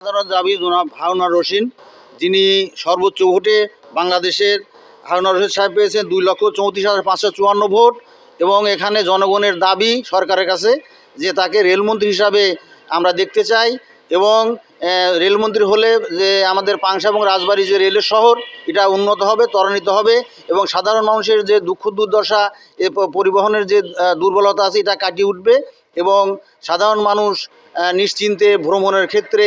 সাধারণ দাবি জনাব হারুনা রশিদ যিনি সর্বোচ্চ ভোটে বাংলাদেশের হারুনা রশিদ সাহেব পেয়েছেন দুই লক্ষ চৌত্রিশ হাজার পাঁচশো চুয়ান্ন ভোট এবং এখানে জনগণের দাবি সরকারের কাছে যে তাকে রেলমন্ত্রী হিসাবে আমরা দেখতে চাই এবং রেলমন্ত্রী হলে যে আমাদের পাংশা এবং রাজবাড়ি যে রেলের শহর, এটা উন্নত হবে, ত্বরান্বিত হবে এবং সাধারণ মানুষের যে দুঃখ দুর্দশা পরিবহনের যে দুর্বলতা আছে, এটা কাটিয়ে উঠবে এবং সাধারণ মানুষ নিশ্চিন্তে ভ্রমণের ক্ষেত্রে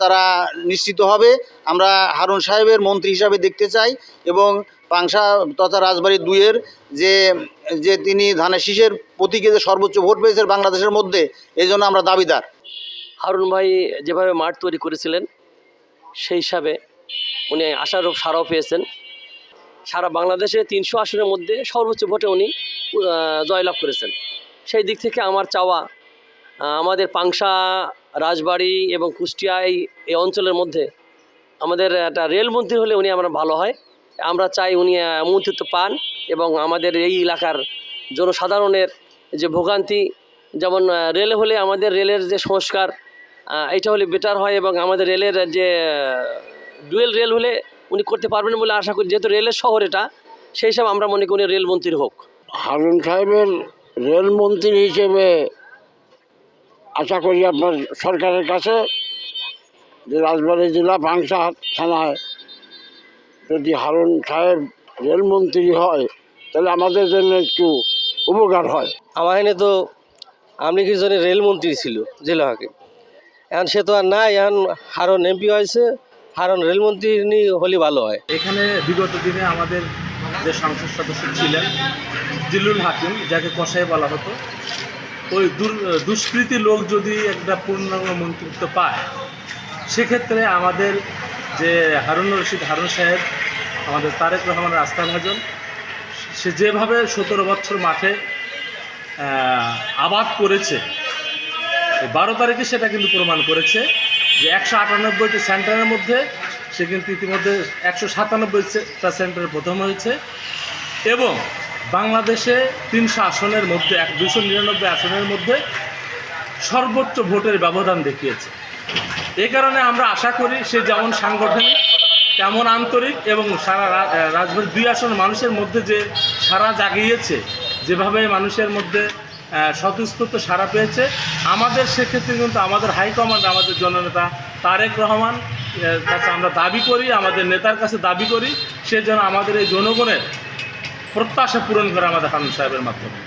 তারা নিশ্চিত হবে। আমরা হারুন সাহেবের মন্ত্রী হিসাবে দেখতে চাই এবং পাংশা তথা রাজবাড়ি দুইয়ের যে যে তিনি ধানের শীষের প্রতীকে যে সর্বোচ্চ ভোট পেয়েছেন বাংলাদেশের মধ্যে এই জন্য আমরা দাবিদার। হারুন ভাই যেভাবে মাঠ তৈরি করেছিলেন, সেই হিসাবে উনি আশারূপ সারাও পেয়েছেন। সারা বাংলাদেশে তিনশো আসনের মধ্যে সর্বোচ্চ ভোটে উনি জয়লাভ করেছেন। সেই দিক থেকে আমার চাওয়া আমাদের পাংশা, রাজবাড়ি এবং কুষ্টিয়া এই এই অঞ্চলের মধ্যে আমাদের একটা রেলমন্ত্রী হলে উনি আমরা ভালো হয়। আমরা চাই উনি মন্ত্রিত্ব পান এবং আমাদের এই এলাকার জনসাধারণের যে ভোগান্তি, যেমন রেল হলে আমাদের রেলের যে সংস্কার এটা হলে বেটার হয় এবং আমাদের রেলের যে ডুয়েল রেল হলে উনি করতে পারবেন বলে আশা করি। যেহেতু রেলের শহর এটা, সেই হিসাবে আমরা মনে করি উনি রেলমন্ত্রী হোক। হারুন সাহেবের রেলমন্ত্রী হিসেবে আশা করি আপনার সরকারের কাছে যে রাজবাড়ী জেলা পাংশা থানায় যদি হারুন সাহেব রেলমন্ত্রী হয় তাহলে আমাদের জন্য একটু উপকার হয়। আমার এখানে তো আপনি কি জন্য রেলমন্ত্রী ছিল জেলা হাকিম। এখন সে তো আর নাই এখন হারন এমপি হয়েছে হারন রেলমন্ত্রী হলে ভালো হয়। এখানে বিগত দিনে আমাদের যে সংসদ সদস্য ছিলেন জিল্লুল হাকিম যাকে কষাই বলা হতো ওই দুষ্কৃতী লোক যদি একটা পূর্ণাঙ্গ মন্ত্রিত্ব পায়, সেক্ষেত্রে আমাদের যে হারুন রশিদ, হারুন সাহেব, আমাদের তারেক রহমানের আস্থাভাজন সে যেভাবে সতেরো বছর মাঠে আবাদ করেছে বারো তারিখে সেটা কিন্তু প্রমাণ করেছে যে একশো আটানব্বইটি সেন্টারের মধ্যে সে কিন্তু ইতিমধ্যে একশো সাতানব্বইটা সেন্টারে প্রথম হয়েছে এবং বাংলাদেশে তিনশো আসনের মধ্যে এক, দুশো নিরানব্বই আসনের মধ্যে সর্বোচ্চ ভোটের ব্যবধান দেখিয়েছে। এই কারণে আমরা আশা করি সে যেমন সাংগঠনিক, তেমন আন্তরিক এবং সারা রাজবাড়ির দুই আসন মানুষের মধ্যে যে সারা জাগিয়েছে, যেভাবে মানুষের মধ্যে স্বতঃস্ফূর্ত সারা পেয়েছে, আমাদের সেক্ষেত্রে কিন্তু আমাদের হাইকমান্ড আমাদের জননেতা তারেক রহমান কাছে আমরা দাবি করি, আমাদের নেতার কাছে দাবি করি, সে যেন আমাদের এই জনগণের প্রত্যাশা পূরণ করে আমাদের হানুন সাহেবের মাধ্যমে।